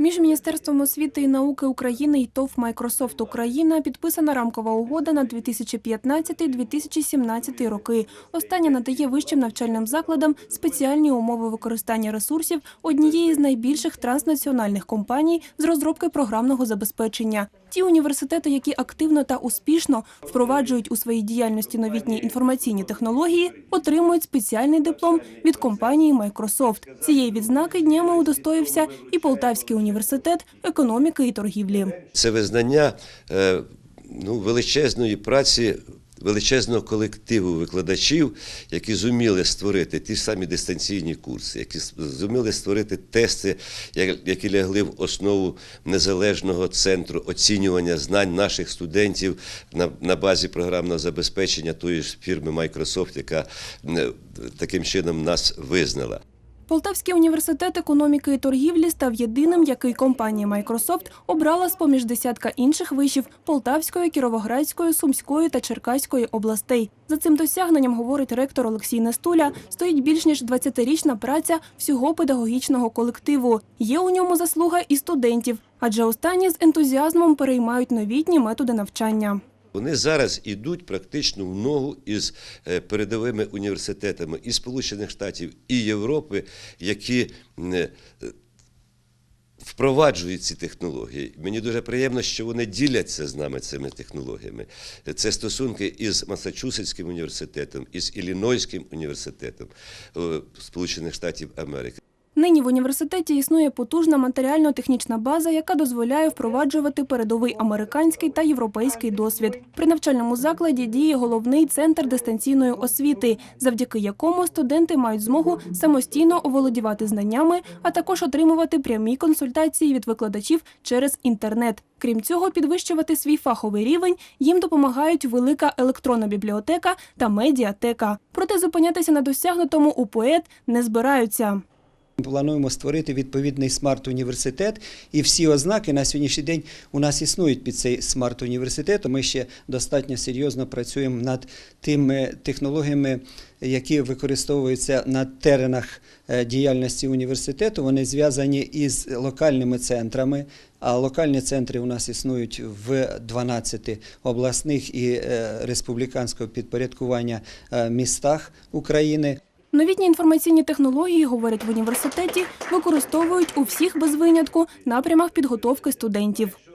Між Міністерством освіти і науки України і ТОВ Майкрософт Україна підписана рамкова угода на 2015-2017 роки. Остання надає вищим навчальним закладам спеціальні умови використання ресурсів однієї з найбільших транснаціональних компаній з розробки програмного забезпечення. Ті університети, які активно та успішно впроваджують у своїй діяльності новітні інформаційні технології, отримують спеціальний диплом від компанії Microsoft. Цієї відзнаки днями удостоївся і Полтавський університет економіки і торгівлі. Це визнання е, ну, величезної праці. Величезного колективу викладачів, які зуміли створити ті самі дистанційні курси, які зуміли створити тести, які лягли в основу незалежного центру оцінювання знань наших студентів на, на базі програмного забезпечення тої ж фірми Microsoft, яка е, таким чином нас визнала. Полтавський університет економіки і торгівлі став єдиним, який компанія Microsoft обрала з поміж десятка інших вишів Полтавської, Кіровоградської, Сумської та Черкаської областей. За цим досягненням, говорить ректор Олексій Нестуля, стоїть більш ніж 20-річна праця всього педагогічного колективу. Є у ньому заслуга і студентів, адже останні з ентузіазмом переймають новітні методи навчання. Вони зараз ідуть практично в ногу із е, передовими університетами і Сполучених Штатів, і Європи, які е, впроваджують ці технології. Мені дуже приємно, що вони діляться з нами цими технологіями. Це стосунки із Масачусетським університетом, із Іллінойським університетом е, Сполучених Штатів Америки. Нині в університеті існує потужна матеріально-технічна база, яка дозволяє впроваджувати передовий американський та європейський досвід. При навчальному закладі діє головний центр дистанційної освіти, завдяки якому студенти мають змогу самостійно оволодівати знаннями, а також отримувати прямі консультації від викладачів через інтернет. Крім цього, підвищувати свій фаховий рівень їм допомагають велика електронна бібліотека та медіатека. Проте зупинятися на досягнутому у поет не збираються. Плануємо створити відповідний смарт-університет, і всі ознаки на сьогоднішній день у нас існують під цей смарт-університет. Ми ще достатньо серйозно працюємо над тими технологіями, які використовуються на теренах е, діяльності університету. Вони зв'язані із локальними центрами. А локальні центри у нас існують в 12 обласних і е, республіканського підпорядкування е, містах України. Новітні інформаційні технології, говорять в університеті, використовують у всіх без винятку напрямах підготовки студентів.